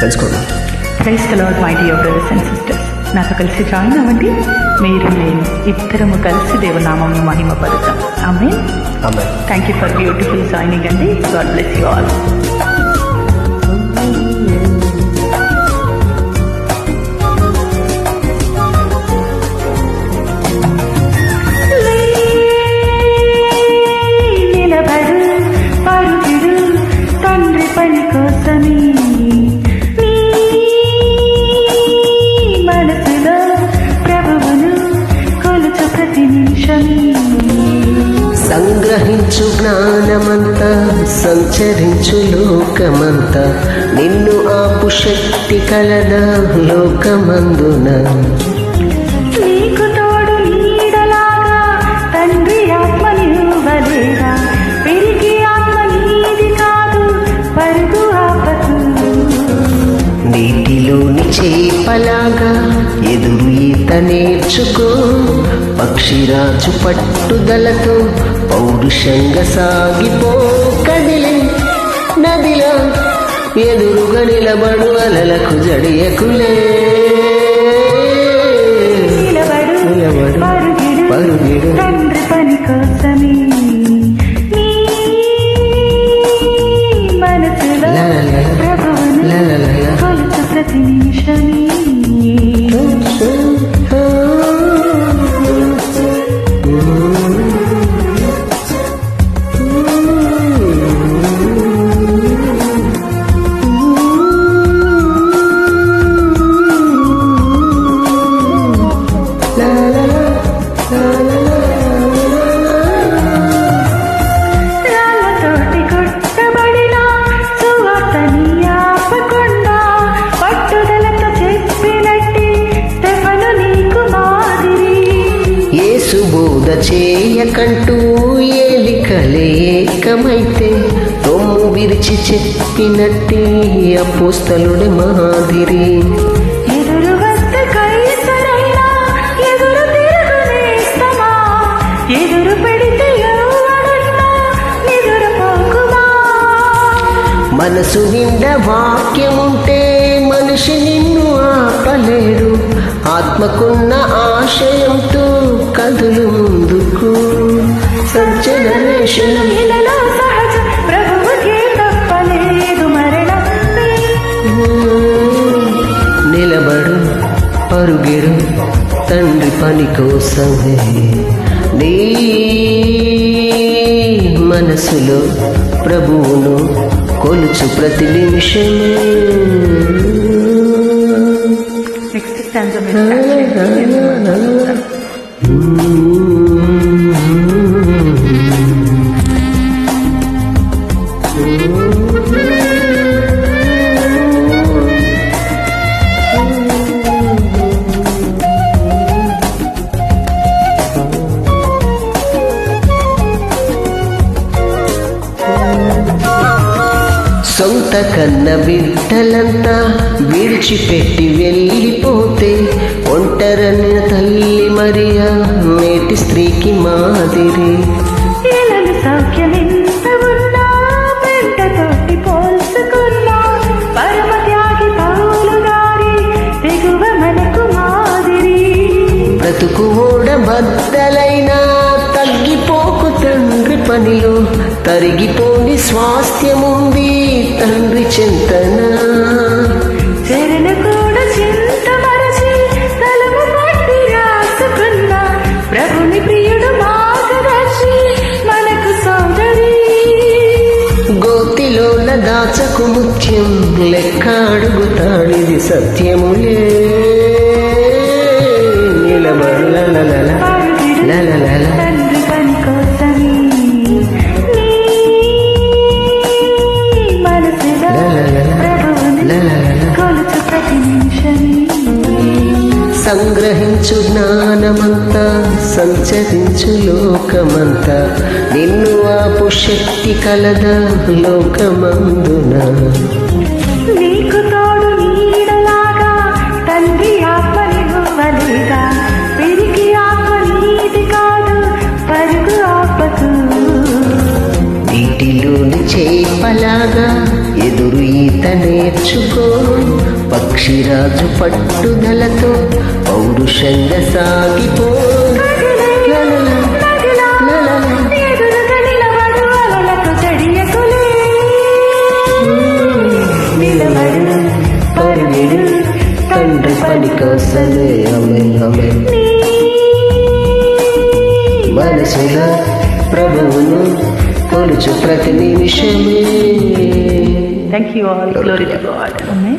తెలుసుకోండి praise కలౌడ్ my dear brothers and sisters నాతో కలిసి జాయిన్ అవ్వండి. మీరు నేను ఇద్దరము కలిసి దేవనామం మహిమపడతాం ఆమె అమ్మాయి thank you for beautiful joining అండి గాడ్ బ్లెస్ యూ ఆల్ జ్ఞానమంతా సంచరించు లోకమంతా. నిన్ను ఆపు శక్తి కలదా లోకమందున. నీటిలోని చేపలాగా ఎదురు ఈత నేర్చుకో. పక్షిరాజు పట్టుదలతో పౌరుషంగా సాగిపో కదిలే నదిలో ఎదురుగా నిలబడు అలలకు జడియకులే నిలబడు నిలబడు, పరుగిడు చేయకంటూ ఏలికలే ఏకమైతే రొమ్ము విరిచి చెప్పినట్టి అపోస్తలుడి మాదిరి. మనసు నిండా వాక్యముంటే మనిషి నిన్ను ఆపలేడు. ఆత్మకున్న ఆశయంతో ముందుకు సజ్జనరేషన్ నిలబడు పరుగిరు తండ్రి పని కోసమే. నీ మనసులో ప్రభువును కొలుచు ప్రతి నిమిషమే. నెక్స్ట్ సొంత కన్న బిడ్డలంతా విడిచిపెట్టి వెళ్ళిపోతే ఒంటరన్న మరియా నేటి స్త్రీకి మాదిరి. బ్రతుకు తగ్గిపోకు తండ్రి పనిలో తరిగిపోని స్వాస్థ్యముంది తండ్రి చింతన. దాచకు ముఖ్యం లెక్క అడుగుతాడిది సత్యములే. నిలబడు లలల పరుగిడు సంగ్రహించు జ్ఞానమంతా సంచరించు లోకమంతా. నిన్ను ఆపు శక్తి కలదా లోకమందున. నీకు తోడు నీడలాగా తండ్రి ఆత్మనివ్వలేదా పెరిగి ఆత్మ నీది కాదు పరుగు ఆపకు నీటిలోని చేపలాగా ఎదురు ఈత నేర్చుకో పక్షిరాజు పట్టుదలతో పౌరుషంగా సాగిపో తండ్రి పని కోసమే అమె అమె మనసుల ప్రభువును కొలుచు ప్రతి నిమిషమే Thank you all. Glory to God. Amen.